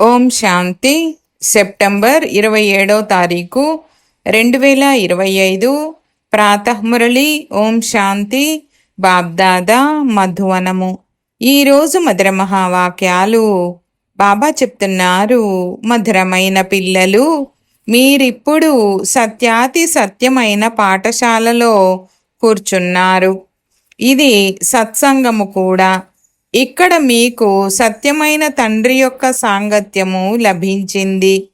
ఓం శాంతి. September ఇరవై ఏడో తారీఖు రెండు వేల ఇరవై ఐదు. ప్రాతఃమురళి. ఓం శాంతి. బాబ్దాదా మధువనము. ఈరోజు మధుర మహావాక్యాలు. బాబా చెప్తున్నారు మధురమైన పిల్లలు మీరిప్పుడు సత్యాతి సత్యమైన పాఠశాలలో కూర్చున్నారు. ఇది సత్సంగము కూడా. ఇక్కడ మీకు సత్యమైన తండ్రి యొక్క సాంగత్యము లభించింది.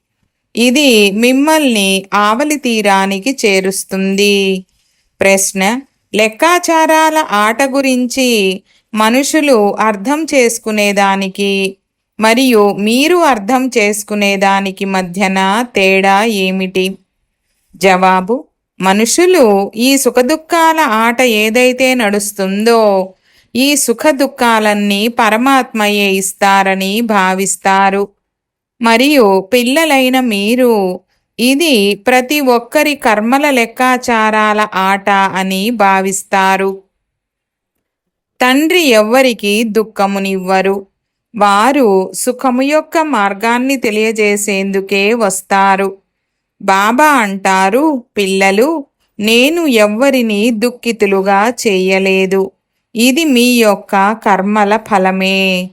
ఇది మిమ్మల్ని ఆవలి తీరానికి చేరుస్తుంది. ప్రశ్న లెక్కాచారాల ఆట గురించి మనుషులు అర్థం చేసుకునేదానికి మరియు మీరు అర్థం చేసుకునేదానికి మధ్యన తేడా ఏమిటి? జవాబు మనుషులు ఈ సుఖదుఖాల ఆట ఏదైతే నడుస్తుందో ఈ సుఖ దుఃఖాలన్నీ పరమాత్మయే ఇస్తారని భావిస్తారు. మరియు పిల్లలైన మీరు ఇది ప్రతి ఒక్కరి కర్మల లెక్కాచారాల ఆట అని భావిస్తారు. తండ్రి ఎవ్వరికి దుఃఖమునివ్వరు. వారు సుఖము యొక్క మార్గాన్ని తెలియజేసేందుకే వస్తారు. బాబా అంటారు పిల్లలు నేను ఎవ్వరిని దుఃఖితులుగా చేయలేదు. ఇది మీ యొక్క కర్మల ఫలమే.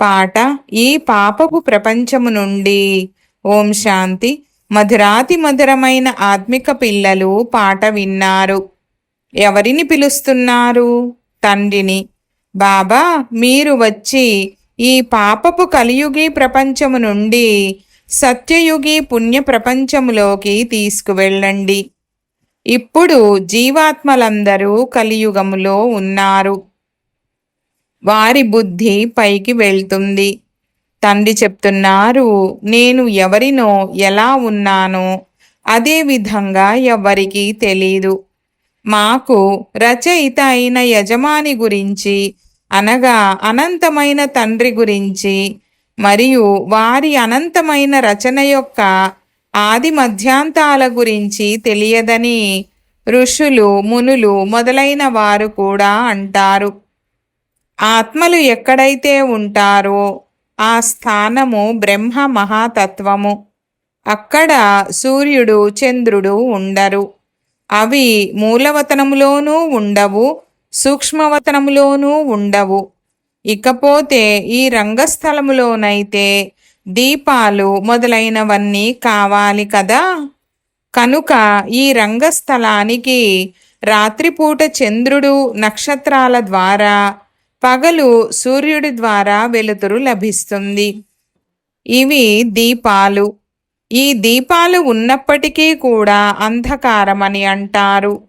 పాట ఈ పాపపు ప్రపంచము నుండి. ఓం శాంతి. మధురాతి మధురమైన ఆత్మిక పిల్లలు పాట విన్నారు. ఎవరిని పిలుస్తున్నారు? తండ్రిని. బాబా మీరు వచ్చి ఈ పాపపు కలియుగి ప్రపంచము నుండి సత్యయుగి పుణ్య ప్రపంచములోకి తీసుకువెళ్ళండి. ఇప్పుడు జీవాత్మలందరూ కలియుగములో ఉన్నారు. వారి బుద్ధి పైకి వెళ్తుంది. తండ్రి చెప్తున్నారు నేను ఎవరినో ఎలా ఉన్నానో అదే విధంగా ఎవరికీ తెలీదు. మాకు రచయిత అయిన యజమాని గురించి అనగా అనంతమైన తండ్రి గురించి మరియు వారి అనంతమైన రచన యొక్క ఆది మధ్యాంతాల గురించి తెలియదని ఋషులు మునులు మొదలైన వారు కూడా అంటారు. ఆత్మలు ఎక్కడైతే ఉంటారో ఆ స్థానము బ్రహ్మ మహాతత్వము. అక్కడ సూర్యుడు చంద్రుడు ఉండరు. అవి మూలవతనములోనూ ఉండవు సూక్ష్మవతనములోనూ ఉండవు. ఇకపోతే ఈ రంగస్థలములోనైతే దీపాలు మొదలైనవన్నీ కావాలి కదా. కనుక ఈ రంగస్థలానికి రాత్రిపూట చంద్రుడు నక్షత్రాల ద్వారా పగలు సూర్యుడి ద్వారా వెలుతురు లభిస్తుంది. ఇవి దీపాలు. ఈ దీపాలు ఉన్నప్పటికీ కూడా అంధకారమని అంటారు.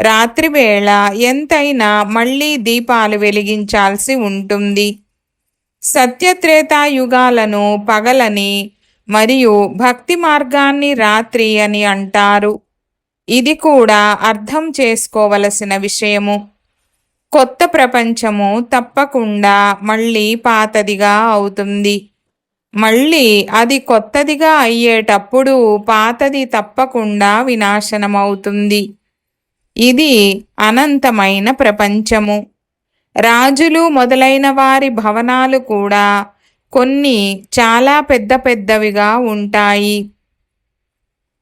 రాత్రివేళ ఎంతైనా మళ్ళీ దీపాలు వెలిగించాల్సి ఉంటుంది. సత్యత్రేతాయుగాలను పగలని మరియు భక్తి మార్గాన్ని రాత్రి అని అంటారు. ఇది కూడా అర్థం చేసుకోవలసిన విషయము. కొత్త ప్రపంచము తప్పకుండా మళ్ళీ పాతదిగా అవుతుంది. మళ్ళీ అది కొత్తదిగా అయ్యేటప్పుడు పాతది తప్పకుండా వినాశనమవుతుంది. ఇది అనంతమైన ప్రపంచము. రాజులు మొదలైన వారి భవనాలు కూడా కొన్ని చాలా పెద్ద పెద్దవిగా ఉంటాయి.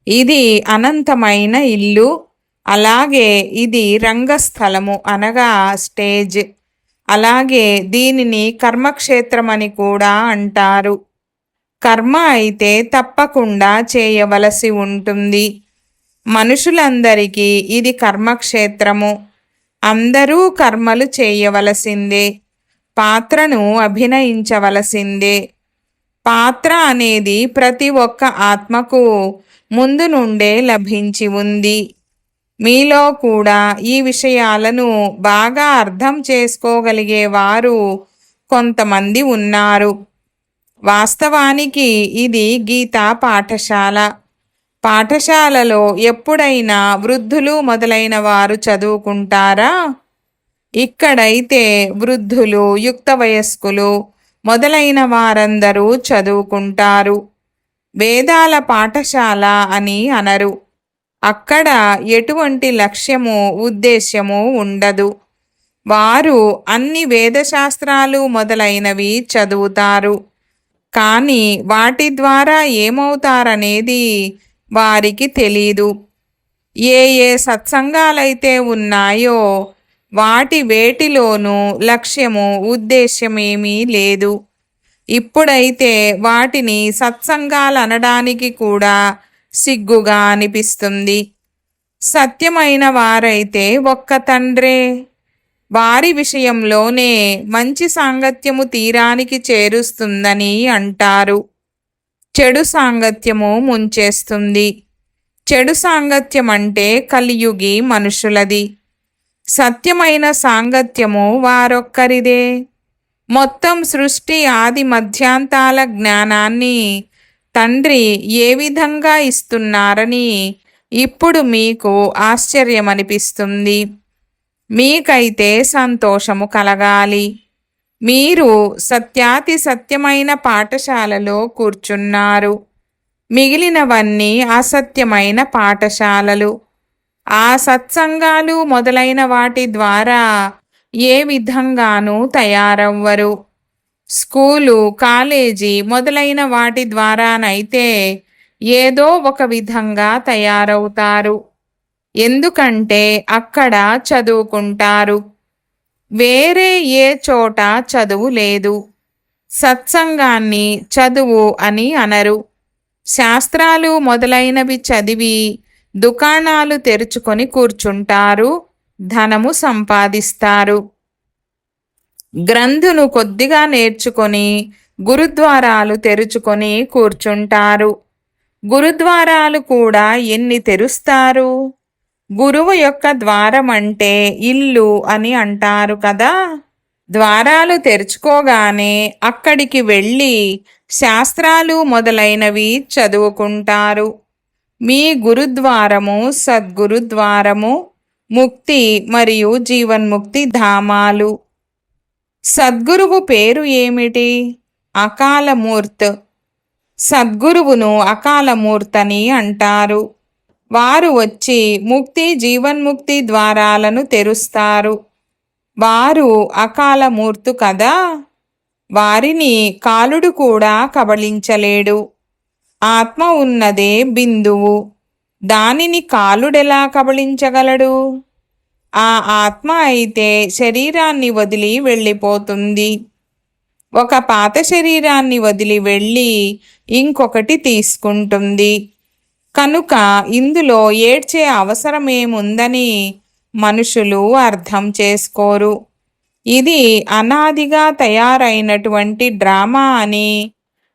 ఇది అనంతమైన ఇల్లు. అలాగే ఇది రంగస్థలము అనగా స్టేజ్. అలాగే దీనిని కర్మక్షేత్రమని కూడా అంటారు. కర్మ అయితే తప్పకుండా చేయవలసి ఉంటుంది. మనుషులందరికీ ఇది కర్మక్షేత్రము. అందరూ కర్మలు చేయవలసిందే. పాత్రను అభినయించవలసిందే. పాత్ర అనేది ప్రతి ఒక్క ఆత్మకు ముందు నుండే లభించి ఉంది. మీలో కూడా ఈ విషయాలను బాగా అర్థం చేసుకోగలిగేవారు కొంతమంది ఉన్నారు. వాస్తవానికి ఇది గీతా పాఠశాల. పాఠశాలలో ఎప్పుడైనా వృద్ధులు మొదలైన వారు చదువుకుంటారా? ఇక్కడైతే వృద్ధులు యుక్త వయస్కులు మొదలైన వారందరూ చదువుకుంటారు. వేదాల పాఠశాల అని అనరు. అక్కడ ఎటువంటి లక్ష్యము ఉద్దేశ్యము ఉండదు. వారు అన్ని వేదశాస్త్రాలు మొదలైనవి చదువుతారు. కానీ వాటి ద్వారా ఏమవుతారనేది వారికి తెలీదు. ఏ ఏ సత్సంగాలైతే ఉన్నాయో వాటి వేటిలోనూ లక్ష్యము ఉద్దేశ్యమేమీ లేదు. ఇప్పుడైతే వాటిని సత్సంగాలనడానికి కూడా సిగ్గుగా అనిపిస్తుంది. సత్యమైన వారైతే ఒక్క తండ్రే. వారి విషయంలోనే మంచి సాంగత్యము తీరానికి చేరుస్తుందని అంటారు. చెడు సాంగత్యము ముంచేస్తుంది. చెడు సాంగత్యం అంటే కలియుగి మనుషులది. సత్యమైన సాంగత్యము వారొక్కరిదే. మొత్తం సృష్టి ఆది మధ్యాంతాల జ్ఞానాన్ని తండ్రి ఏ విధంగా ఇస్తున్నారని ఇప్పుడు మీకు ఆశ్చర్యమనిపిస్తుంది. మీకైతే సంతోషము కలగాలి. మీరు సత్యాతి సత్యమైన పాఠశాలలో కూర్చున్నారు. మిగిలినవన్నీ అసత్యమైన పాఠశాలలు. ఆ సత్సంగాలు మొదలైన వాటి ద్వారా ఏ విధంగానూ తయారవ్వరు. స్కూలు కాలేజీ మొదలైన వాటి ద్వారానైతే ఏదో ఒక విధంగా తయారవుతారు. ఎందుకంటే అక్కడ చదువుకుంటారు. వేరే ఏ చోట చదువు లేదు. సత్సంగాన్ని చదువు అని అనరు. శాస్త్రాలు మొదలైనవి చదివి దుకాణాలు తెరుచుకొని కూర్చుంటారు ధనము సంపాదిస్తారు. గ్రంథును కొద్దిగా నేర్చుకొని గురుద్వారాలు తెరుచుకొని కూర్చుంటారు. గురుద్వారాలు కూడా ఎన్ని తెరుస్తారు? గురువు యొక్క ద్వారం అంటే ఇల్లు అని అంటారు కదా. ద్వారాలు తెరుచుకోగానే అక్కడికి వెళ్ళి శాస్త్రాలు మొదలైనవి చదువుకుంటారు. మీ గురుద్వారము సద్గురుద్వారము ముక్తి మరియు జీవన్ముక్తి ధామాలు. సద్గురువు పేరు ఏమిటి? అకాలమూర్త్. సద్గురువును అకాలమూర్తని అంటారు. వారు వచ్చి ముక్తి జీవన్ముక్తి ద్వారాలను తెరుస్తారు. వారు అకాలమూర్తు కదా? వారిని కాలుడు కూడా కబళించలేడు. ఆత్మ ఉన్నదే బిందువు. దానిని కాలుడెలా కబళించగలడు? ఆ ఆత్మ అయితే శరీరాన్ని వదిలి వెళ్ళిపోతుంది. ఒక పాత శరీరాన్ని వదిలి వెళ్ళి ఇంకొకటి తీసుకుంటుంది. కనుక ఇందులో ఏడ్చే అవసరమేముందని మనుషులు అర్థం చేసుకోరు. ఇది అనాదిగా తయారైనటువంటి డ్రామా అని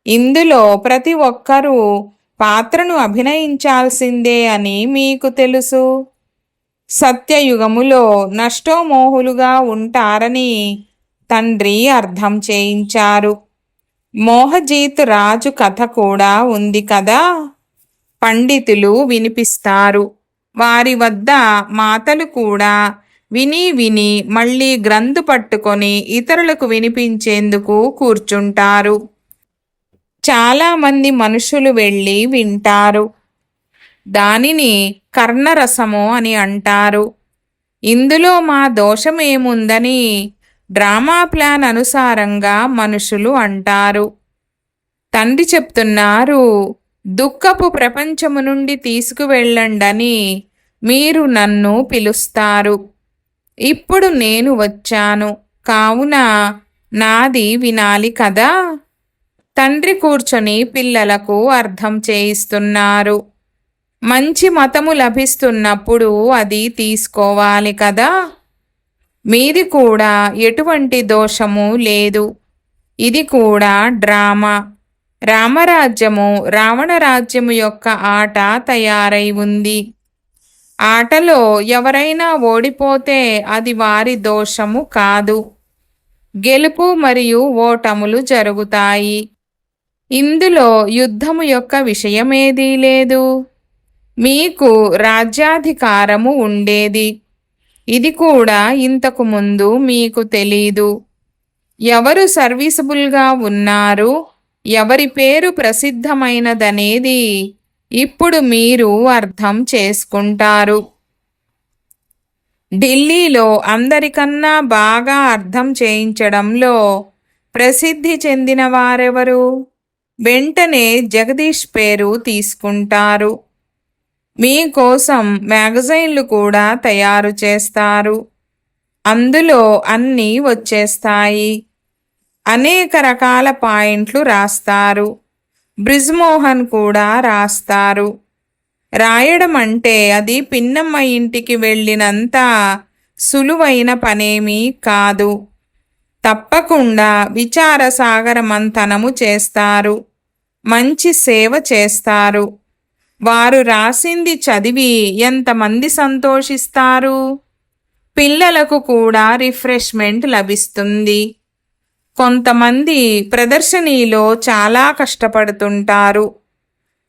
ఇందులో ప్రతి ఒక్కరూ పాత్రను అభినయించాల్సిందే అని మీకు తెలుసు. సత్యయుగములో నష్టోమోహులుగా ఉంటారని తండ్రి అర్థం చేయించారు. మోహజీత్ రాజు కథ కూడా ఉంది కదా? పండితులు వినిపిస్తారు. వారి వద్ద మాతలు కూడా విని విని మళ్ళీ గ్రంథు పట్టుకొని ఇతరులకు వినిపించేందుకు కూర్చుంటారు. చాలామంది మనుషులు వెళ్ళి వింటారు. దానిని కర్ణరసము అని అంటారు. ఇందులో మా దోషమేముందని డ్రామా ప్లాన్ అనుసారంగా మనుషులు అంటారు. తండ్రి చెప్తున్నారు దుఃఖపు ప్రపంచము నుండి తీసుకువెళ్ళండని మీరు నన్ను పిలుస్తారు. ఇప్పుడు నేను వచ్చాను. కావున నాది వినాలి కదా? తండ్రి కూర్చొని పిల్లలకు అర్థం చేయిస్తున్నారు. మంచి మతము లభిస్తున్నప్పుడు అది తీసుకోవాలి కదా? మీది కూడా ఎటువంటి దోషము లేదు. ఇది కూడా డ్రామా. రామరాజ్యము రావణ రాజ్యము యొక్క ఆట తయారై ఉంది. ఆటలో ఎవరైనా ఓడిపోతే అది వారి దోషము కాదు. గెలుపు మరియు ఓటములు జరుగుతాయి. ఇందులో యుద్ధము యొక్క విషయమేదీ లేదు. మీకు రాజ్యాధికారము ఉండేది. ఇది కూడా ఇంతకు ముందు మీకు తెలీదు. ఎవరు సర్వీసబుల్గా ఉన్నారు? ఎవరి పేరు ప్రసిద్ధమైనదనేది ఇప్పుడు మీరు అర్థం చేసుకుంటారు. ఢిల్లీలో అందరికన్నా బాగా అర్థం చేయించడంలో ప్రసిద్ధి చెందిన వారెవరు? వెంటనే జగదీష్ పేరు తీసుకుంటారు. మీకోసం మ్యాగజైన్లు కూడా తయారు చేస్తారు. అందులో అన్నీ వచ్చేస్తాయి. అనేక రకాల పాయింట్లు రాస్తారు. బ్రిజ్మోహన్ కూడా రాస్తారు. రాయడం అంటే అది పిన్నమ్మ ఇంటికి వెళ్ళినంత సులువైన పనేమీ కాదు. తప్పకుండా విచార సాగర చేస్తారు. మంచి సేవ చేస్తారు. వారు రాసింది చదివి ఎంతమంది సంతోషిస్తారు? పిల్లలకు కూడా రిఫ్రెష్మెంట్ లభిస్తుంది. కొంతమంది ప్రదర్శనీలో చాలా కష్టపడుతుంటారు.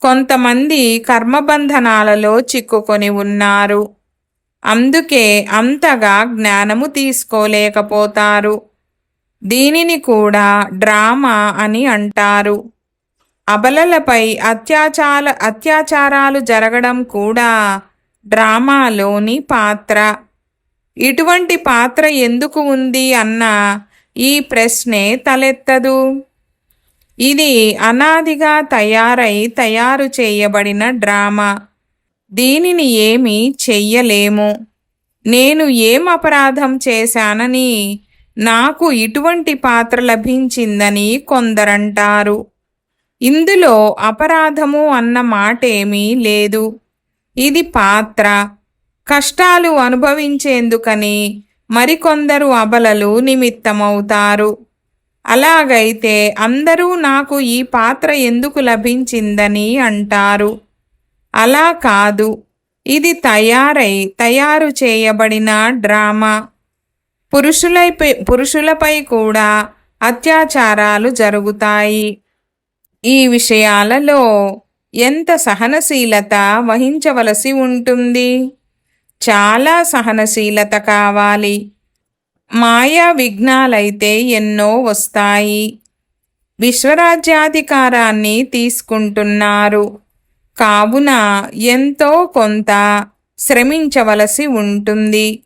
కొంతమంది కర్మబంధనాలలో చిక్కుకొని ఉన్నారు. అందుకే అంతగా జ్ఞానము తీసుకోలేకపోతారు. దీనిని కూడా డ్రామా అని అంటారు. అబలలపై అత్యాచార అత్యాచారాలు జరగడం కూడా డ్రామాలోని పాత్ర. ఇటువంటి పాత్ర ఎందుకు ఉంది అన్న ఈ ప్రశ్నే తలెత్తదు. ఇది అనాదిగా తయారై తయారు చేయబడిన డ్రామా. దీనిని ఏమీ చెయ్యలేము. నేను ఏం అపరాధం చేశానని నాకు ఇటువంటి పాత్ర లభించిందని కొందరంటారు. ఇందులో అపరాధము అన్న మాటేమీ లేదు. ఇది పాత్ర. కష్టాలు అనుభవించేందుకని మరికొందరు అబలలు నిమిత్తమవుతారు. అలాగైతే అందరూ నాకు ఈ పాత్ర ఎందుకు లభించిందని అంటారు. అలా కాదు. ఇది తయారై తయారు చేయబడిన డ్రామా. పురుషులపై పురుషులపై కూడా అత్యాచారాలు జరుగుతాయి. ఈ విషయాలలో ఎంత సహనశీలత వహించవలసి ఉంటుంది? చాలా సహనశీలత కావాలి. మాయా విఘ్నాలైతే ఎన్నో వస్తాయి. విశ్వరాజ్యాధికారాన్ని తీసుకుంటున్నారు. కావున ఎంతో కొంత శ్రమించవలసి ఉంటుంది.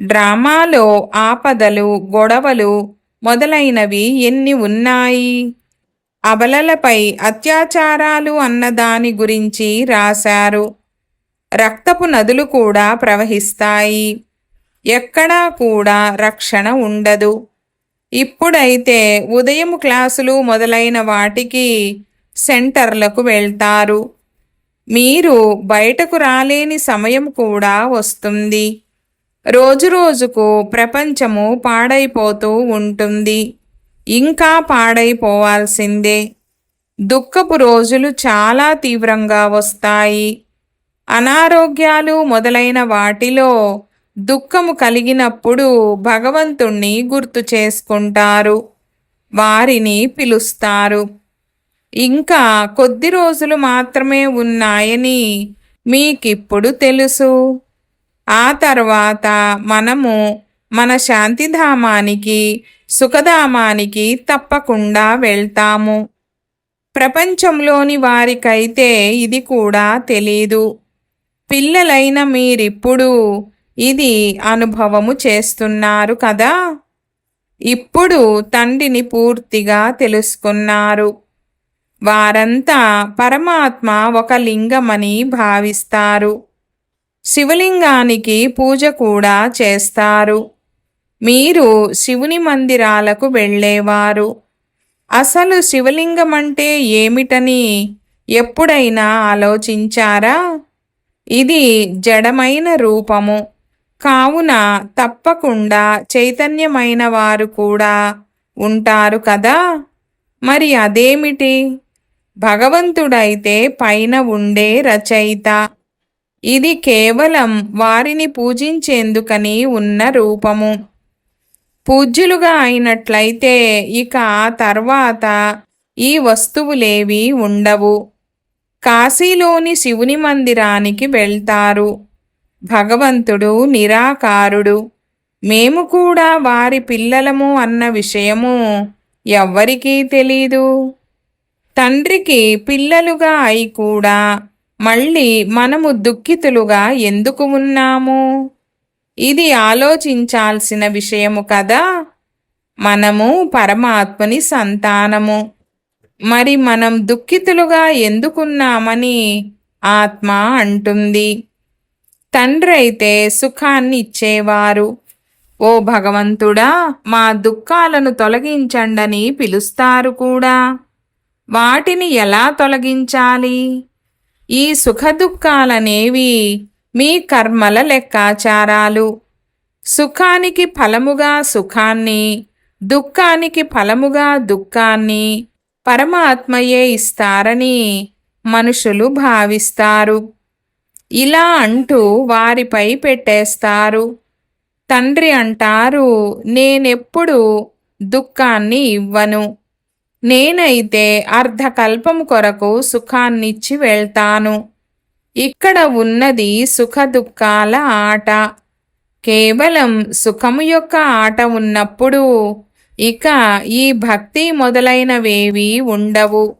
డ్రామాలో ఆపదలు గొడవలు మొదలైనవి ఎన్ని ఉన్నాయి? అబలలపై అత్యాచారాలు అన్నదాని గురించి రాశారు. రక్తపు నదులు కూడా ప్రవహిస్తాయి. ఎక్కడా కూడా రక్షణ ఉండదు. ఇప్పుడైతే ఉదయం క్లాసులు మొదలైన వాటికి సెంటర్లకు వెళ్తారు. మీరు బయటకు రాలేని సమయం కూడా వస్తుంది. రోజురోజుకు ప్రపంచము పాడైపోతూ ఉంటుంది. ఇంకా పాడైపోవాల్సిందే. దుఃఖపు రోజులు చాలా తీవ్రంగా వస్తాయి. అనారోగ్యాలు మొదలైన వాటిలో దుఃఖము కలిగినప్పుడు భగవంతుణ్ణి గుర్తు చేసుకుంటారు. వారిని పిలుస్తారు. ఇంకా కొద్ది రోజులు మాత్రమే ఉన్నాయని మీకిప్పుడు తెలుసు. ఆ తర్వాత మనము మన శాంతిధామానికి సుఖధామానికి తప్పకుండా వెళ్తాము. ప్రపంచంలోని వారికైతే ఇది కూడా తెలీదు. పిల్లలైన మీరిప్పుడు ఇది అనుభవము చేస్తున్నారు కదా? ఇప్పుడు తండ్రిని పూర్తిగా తెలుసుకున్నారు. వారంతా పరమాత్మ ఒక లింగమని భావిస్తారు. శివలింగానికి పూజ కూడా చేస్తారు. మీరు శివుని మందిరాలకు వెళ్ళేవారు. అసలు శివలింగం అంటే ఏమిటని ఎప్పుడైనా ఆలోచించారా? ఇది జడమైన రూపము. కావున తప్పకుండా చైతన్యమైన వారు కూడా ఉంటారు కదా? మరి అదేమిటి? భగవంతుడైతే పైన ఉండే రచయిత. ఇది కేవలం వారిని పూజించేందుకని ఉన్న రూపము. పూజ్యులుగా అయినట్లయితే ఇక తర్వాత ఈ వస్తువులేవి ఉండవు. కాశీలోని శివుని మందిరానికి వెళ్తారు. భగవంతుడు నిరాకారుడు. మేము కూడా వారి పిల్లలము అన్న విషయము ఎవ్వరికీ తెలీదు. తండ్రికి పిల్లలుగా అయి కూడా మళ్ళీ మనము దుఃఖితులుగా ఎందుకు ఉన్నాము? ఇది ఆలోచించాల్సిన విషయము కదా. మనము పరమాత్మని సంతానము. మరి మనం దుఃఖితులుగా ఎందుకున్నామని ఆత్మ అంటుంది. తండ్రి అయితే సుఖాన్ని ఇచ్చేవారు ఓ భగవంతుడా మా దుఃఖాలను తొలగించండని పిలుస్తారు కూడా. వాటిని ఎలా తొలగించాలి? ఈ సుఖదుఖాలనేవి మీ కర్మల లెక్కాచారాలు. సుఖానికి ఫలముగా సుఖాన్ని దుఃఖానికి ఫలముగా దుఃఖాన్ని పరమాత్మయే ఇస్తారని మనుషులు భావిస్తారు. ఇలా అంటూ వారిపై పెట్టేస్తారు. తండ్రి అంటారు నేనెప్పుడు దుఃఖాన్ని ఇవ్వను. నేనైతే అర్ధకల్పం కొరకు సుఖాన్నిచ్చి వెళ్తాను. ఇక్కడ ఉన్నది సుఖ దుఃఖాల ఆట. కేవలం సుఖము యొక్క ఆట ఉన్నప్పుడు ఇక ఈ భక్తి మొదలైనవేవి ఉండవు.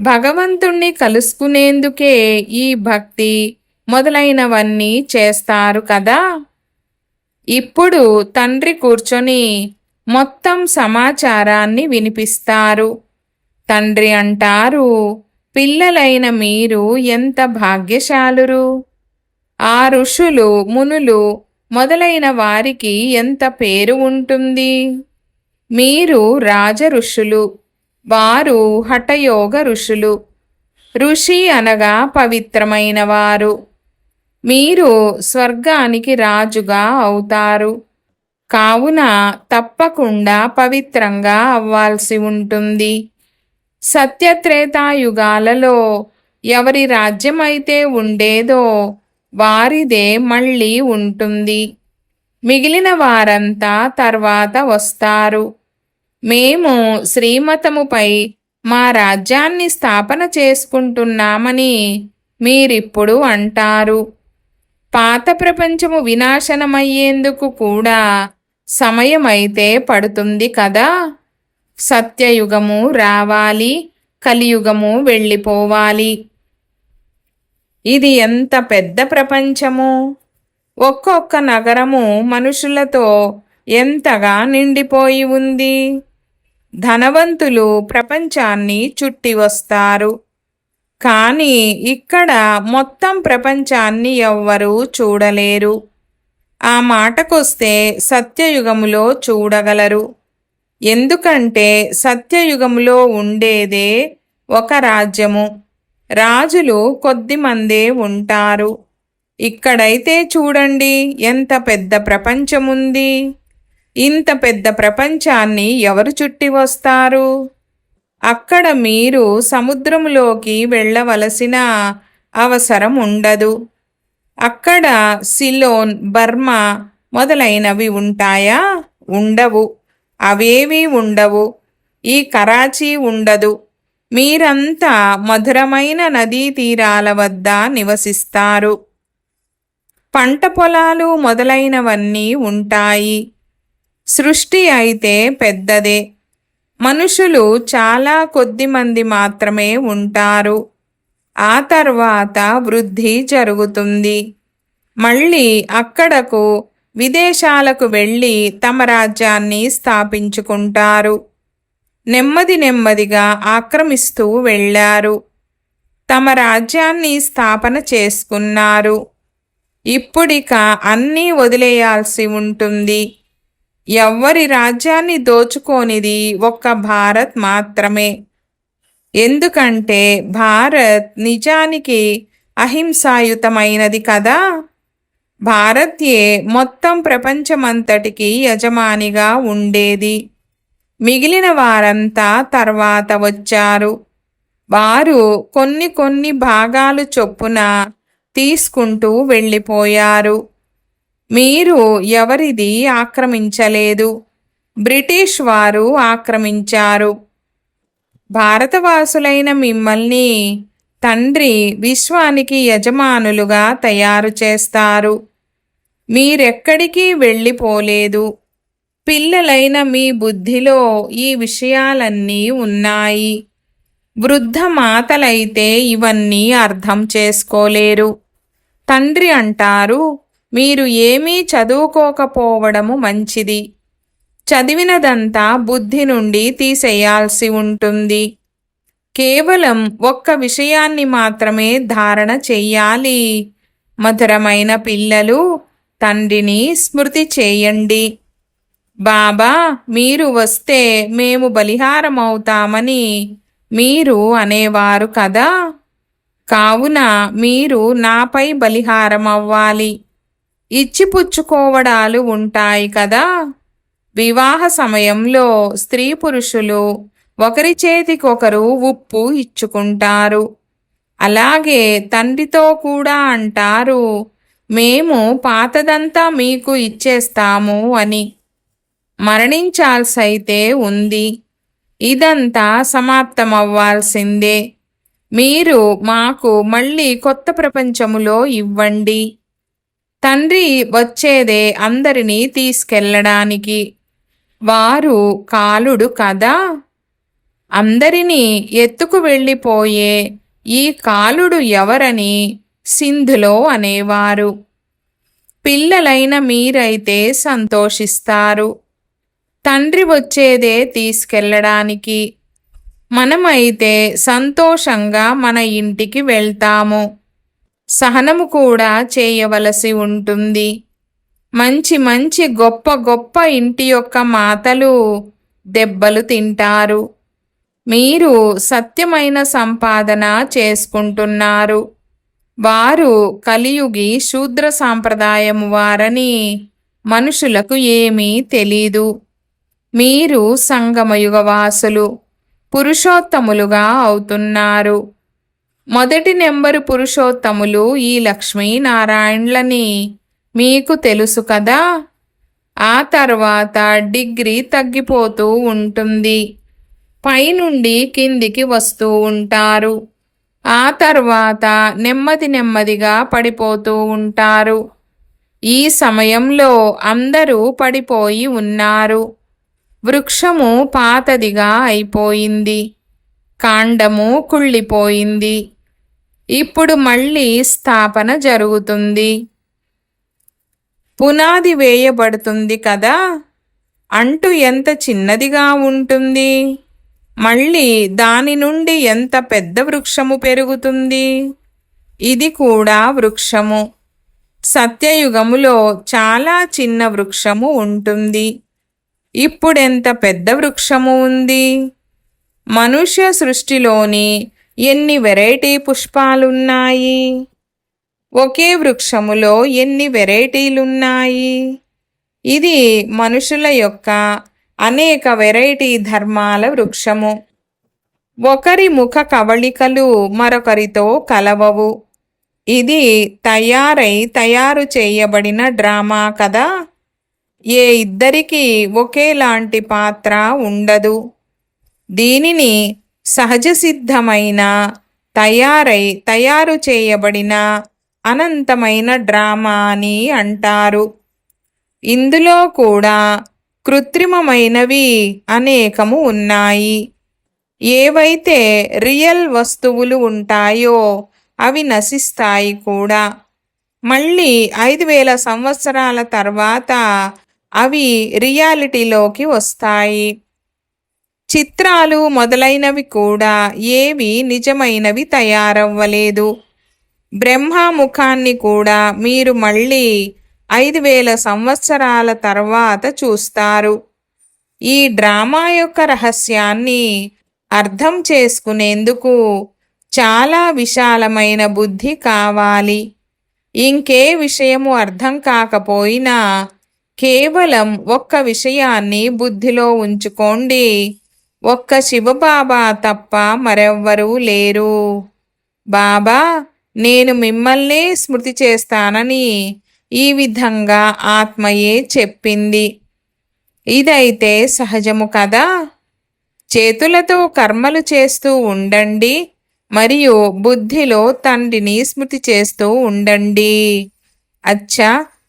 భగవంతుణ్ణి కలుసుకునేందుకే ఈ భక్తి మొదలైనవన్నీ చేస్తారు కదా. ఇప్పుడు తండ్రి కూర్చొని మొత్తం సమాచారాన్ని వినిపిస్తారు. తండ్రి అంటారు పిల్లలైన మీరు ఎంత భాగ్యశాలురు? ఆ ఋషులు మునులు మొదలైన వారికి ఎంత పేరు ఉంటుంది? మీరు రాజ ఋషులు వారు హఠయోగ ఋషులు ఋషి అనగా పవిత్రమైన వారు. మీరు స్వర్గానికి రాజుగా అవుతారు. కావున తప్పకుండా పవిత్రంగా అవ్వాల్సి ఉంటుంది. సత్యత్రేతాయుగాలలో ఎవరి రాజ్యమైతే ఉండేదో వారిదే మళ్ళీ ఉంటుంది. మిగిలిన వారంతా తర్వాత వస్తారు. మేము శ్రీమతముపై మా రాజ్యాన్ని స్థాపన చేసుకుంటున్నామని మీరిప్పుడు అంటారు. పాత ప్రపంచము వినాశనమయ్యేందుకు కూడా సమయమైతే పడుతుంది కదా? సత్యయుగము రావాలి కలియుగము వెళ్ళిపోవాలి. ఇది ఎంత పెద్ద ప్రపంచము? ఒక్కొక్క నగరము మనుషులతో ఎంతగా నిండిపోయి ఉంది? ధనవంతులు ప్రపంచాన్ని చుట్టి వస్తారు. కానీ ఇక్కడ మొత్తం ప్రపంచాన్ని ఎవ్వరూ చూడలేరు. ఆ మాటకొస్తే సత్యయుగములో చూడగలరు. ఎందుకంటే సత్యయుగములో ఉండేదే ఒక రాజ్యము. రాజులు కొద్దిమందే ఉంటారు. ఇక్కడైతే చూడండి ఎంత పెద్ద ప్రపంచముంది. ఇంత పెద్ద ప్రపంచాన్ని ఎవరు చుట్టి వస్తారు? అక్కడ మీరు సముద్రములోకి వెళ్ళవలసిన అవసరం ఉండదు అక్కడ సిలోన్ బర్మా మొదలైనవి ఉంటాయా? ఉండవు. అవేవీ ఉండవు. ఈ కరాచీ ఉండదు. మీరంతా మధురమైన నదీ తీరాల వద్ద నివసిస్తారు. పంట పొలాలు మొదలైనవన్నీ ఉంటాయి. సృష్టి అయితే పెద్దదే. మనుషులు చాలా కొద్ది మంది మాత్రమే ఉంటారు. ఆ తర్వాత వృద్ధి జరుగుతుంది. మళ్ళీ అక్కడకు విదేశాలకు వెళ్ళి తమ రాజ్యాన్ని స్థాపించుకుంటారు. నెమ్మది నెమ్మదిగా ఆక్రమిస్తూ వెళ్ళారు. తమ రాజ్యాన్ని స్థాపన చేసుకున్నారు. ఇప్పుడిక అన్నీ వదిలేయాల్సి ఉంటుంది. ఎవ్వరి రాజ్యాన్ని దోచుకోనిది ఒక్క భారత్ మాత్రమే. ఎందుకంటే భారత్ నిజానికి అహింసాయుతమైనది కదా. భారత్యే మొత్తం ప్రపంచమంతటికి యజమానిగా ఉండేది. మిగిలిన వారంతా తర్వాత వచ్చారు. వారు కొన్ని కొన్ని భాగాలు చొప్పున తీసుకుంటూ వెళ్ళిపోయారు. మీరు ఎవరిది ఆక్రమించలేదు? బ్రిటిష్ వారు ఆక్రమించారు. భారతవాసులైన మిమ్మల్ని తండ్రి విశ్వానికి యజమానులుగా తయారు చేస్తారు. మీరెక్కడికి వెళ్ళిపోలేదు? పిల్లలైన మీ బుద్ధిలో ఈ విషయాలన్నీ ఉన్నాయి. వృద్ధ మాతలైతే ఇవన్నీ అర్థం చేసుకోలేరు. తండ్రి అంటారు మీరు ఏమీ చదువుకోకపోవడము మంచిది. చదివినదంతా బుద్ధి నుండి తీసేయాల్సి ఉంటుంది. కేవలం ఒక్క విషయాన్ని మాత్రమే ధారణ చెయ్యాలి. మధురమైన పిల్లలు తండ్రిని స్మృతి చేయండి. బాబా మీరు వస్తే మేము బలిహారమవుతామని మీరు అనేవారు కదా? కావున మీరు నాపై బలిహారం అవ్వాలి ఇచ్చిపుచ్చుకోవడాలు ఉంటాయి కదా. వివాహ సమయంలో స్త్రీ పురుషులు ఒకరి చేతికొకరు ఉప్పు ఇచ్చుకుంటారు. అలాగే తండ్రితో కూడా అంటారు మేము పాతదంతా మీకు ఇచ్చేస్తాము అని. మరణించాల్సైతే ఉంది. ఇదంతా సమాప్తమవ్వాల్సిందే. మీరు మాకు మళ్ళీ కొత్త ప్రపంచములో ఇవ్వండి. తండ్రి వచ్చేదే అందరినీ తీసుకెళ్ళడానికి. వారు కాలుడు కదా? అందరినీ ఎత్తుకు వెళ్ళిపోయే ఈ కాలుడు ఎవరని సింధులో అనేవారు. పిల్లలైన మీరైతే సంతోషిస్తారు. తండ్రి వచ్చేదే తీసుకెళ్ళడానికి. మనమైతే సంతోషంగా మన ఇంటికి వెళ్తాము. సహనము కూడా చేయవలసి ఉంటుంది. మంచి మంచి గొప్ప గొప్ప ఇంటి యొక్క మాతలు దెబ్బలు తింటారు. మీరు సత్యమైన సంపాదన చేసుకుంటున్నారు. వారు కలియుగి శూద్ర సాంప్రదాయం వారని మనుషులకు ఏమీ తెలీదు. మీరు సంగమయుగవాసులు. పురుషోత్తములుగా అవుతున్నారు. మొదటి నెంబరు పురుషోత్తములు ఈ లక్ష్మీనారాయణులని. మీకు తెలుసు కదా? ఆ తర్వాత డిగ్రీ తగ్గిపోతూ ఉంటుంది. పైనుండి కిందికి వస్తూ ఉంటారు. ఆ తర్వాత నెమ్మది నెమ్మదిగా పడిపోతూ ఉంటారు. ఈ సమయంలో అందరూ పడిపోయి ఉన్నారు. వృక్షము పాతదిగా అయిపోయింది. కాండము కుళ్ళిపోయింది. ఇప్పుడు మళ్ళీ స్థాపన జరుగుతుంది. పునాది వేయబడుతుంది కదా? అంటు ఎంత చిన్నదిగా ఉంటుంది? మళ్ళీ దాని నుండి ఎంత పెద్ద వృక్షము పెరుగుతుంది? ఇది కూడా వృక్షము. సత్యయుగములో చాలా చిన్న వృక్షము ఉంటుంది. ఇప్పుడెంత పెద్ద వృక్షము ఉంది? మనుష్య సృష్టిలోని ఎన్ని వెరైటీ పుష్పాలున్నాయి? ఒకే వృక్షములో ఎన్ని వెరైటీలున్నాయి? ఇది మనుషుల యొక్క అనేక వెరైటీ ధర్మాల వృక్షము. ఒకరి ముఖ కవళికలు మరొకరితో కలవవు. ఇది తయారై తయారు చేయబడిన డ్రామా కదా? ఏ ఇద్దరికి ఒకేలాంటి పాత్ర ఉండదు. దీనిని సహజ సిద్ధమైన తయారై తయారు చేయబడిన అనంతమైన డ్రామా అని అంటారు. ఇందులో కూడా కృత్రిమమైనవి అనేకము ఉన్నాయి. ఏవైతే రియల్ వస్తువులు ఉంటాయో అవి నశిస్తాయి కూడా. మళ్ళీ ఐదు వేల సంవత్సరాల తర్వాత అవి రియాలిటీలోకి వస్తాయి. చిత్రాలు మొదలైనవి కూడా ఏవి నిజమైనవి తయారవ్వలేదు. బ్రహ్మ ముఖాన్ని కూడా మీరు మళ్ళీ ఐదు వేల సంవత్సరాల తర్వాత చూస్తారు. ఈ డ్రామా యొక్క రహస్యాన్ని అర్థం చేసుకునేందుకు చాలా విశాలమైన బుద్ధి కావాలి. ఇంకే విషయము అర్థం కాకపోయినా కేవలం ఒక్క విషయాన్ని బుద్ధిలో ఉంచుకోండి. ఒక్క శివబాబా తప్ప మరెవ్వరూ లేరు. బాబా నేను మిమ్మల్నే స్మృతి చేస్తానని ఈ విధంగా ఆత్మయే చెప్పింది. ఇదైతే సహజము కదా? చేతులతో కర్మలు చేస్తూ ఉండండి మరియు బుద్ధిలో తండ్రిని స్మృతి చేస్తూ ఉండండి. అచ్చా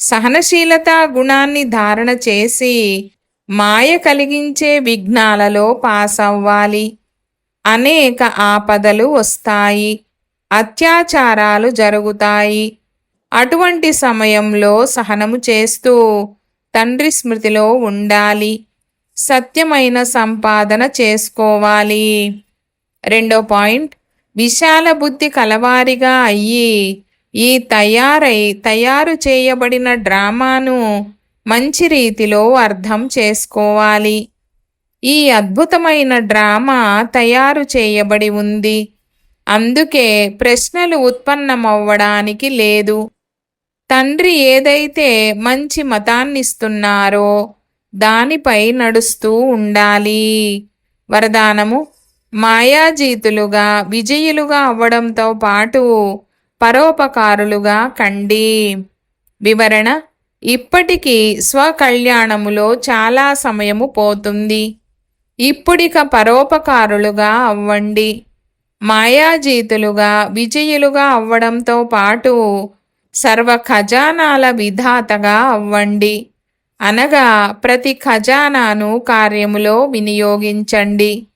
సహనశీలత గుణాన్ని ధారణ చేసి మాయ కలిగించే విఘ్నాలలో పాస్ అవ్వాలి అనేక ఆపదలు వస్తాయి. అత్యాచారాలు జరుగుతాయి. అటువంటి సమయంలో సహనము చేస్తూ తండ్రి స్మృతిలో ఉండాలి. సత్యమైన సంపాదన చేసుకోవాలి. రెండో పాయింట్ విశాల బుద్ధి కలవారిగా అయ్యి ఈ తయారై తయారు చేయబడిన డ్రామాను మంచి రీతిలో అర్థం చేసుకోవాలి. ఈ అద్భుతమైన డ్రామా తయారు చేయబడి ఉంది. అందుకే ప్రశ్నలు ఉత్పన్నమవ్వడానికి లేదు. తండ్రి ఏదైతే మంచి మతాన్నిస్తున్నారో దానిపై నడుస్తూ ఉండాలి. వరదానము మాయాజీతులుగా విజయులుగా అవ్వడంతో పాటు పరోపకారులుగా కండి. వివరణ ఇప్పటికీ స్వకళ్యాణములో చాలా సమయము పోతుంది. ఇప్పుడిక పరోపకారులుగా అవ్వండి. మాయాజీతులుగా విజయులుగా అవ్వడంతో పాటు సర్వ ఖజానాల విధాతగా అవ్వండి. అనగా ప్రతి ఖజానాను కార్యములో వినియోగించండి.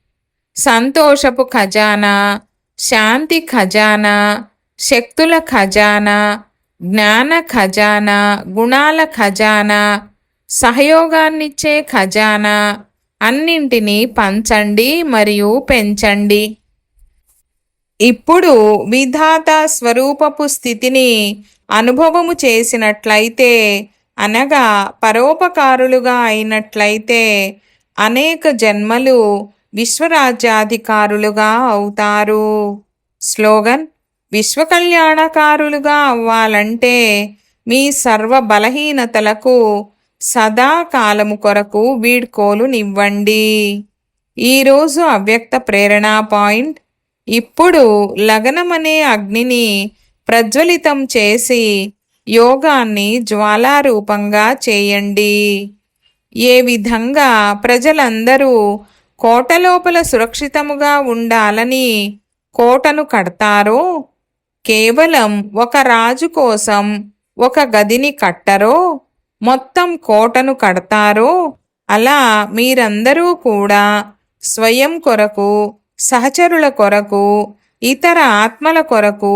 సంతోషపు ఖజానా శాంతి ఖజానా శక్తుల ఖజానా జ్ఞాన ఖజానా గుణాల ఖజానా సహయోగాన్నిచ్చే ఖజానా అన్నింటినీ పంచండి మరియు పెంచండి. ఇప్పుడు విధాత స్వరూపపు స్థితిని అనుభవము చేసినట్లయితే అనగా పరోపకారులుగా అయినట్లయితే అనేక జన్మలు విశ్వరాజ్యాధికారులుగా అవుతారు. స్లోగన్ విశ్వకళ్యాణకారులుగా అవ్వాలంటే మీ సర్వ బలహీనతలకు సదాకాలము కొరకు వీడ్కోలునివ్వండి. ఈరోజు అవ్యక్త ప్రేరణ పాయింట్. ఇప్పుడు లగనమనే అగ్నిని ప్రజ్వలితం చేసి యోగాన్ని జ్వాలారూపంగా చేయండి. ఏ విధంగా ప్రజలందరూ కోట లోపల సురక్షితముగా ఉండాలని కోటను కడతారో కేవలం ఒక రాజు కోసం ఒక గదిని కట్టరో? మొత్తం కోటను కడతారో? అలా మీరందరూ కూడా స్వయం కొరకు సహచరుల కొరకు ఇతర ఆత్మల కొరకు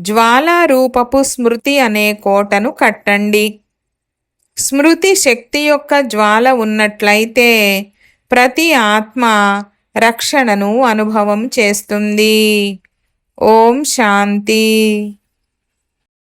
జ్వాలారూపపు స్మృతి అనే కోటను కట్టండి. స్మృతి శక్తి యొక్క జ్వాల ఉన్నట్లయితే ప్రతి ఆత్మ రక్షణను అనుభవం చేస్తుంది. ఓం శాంతి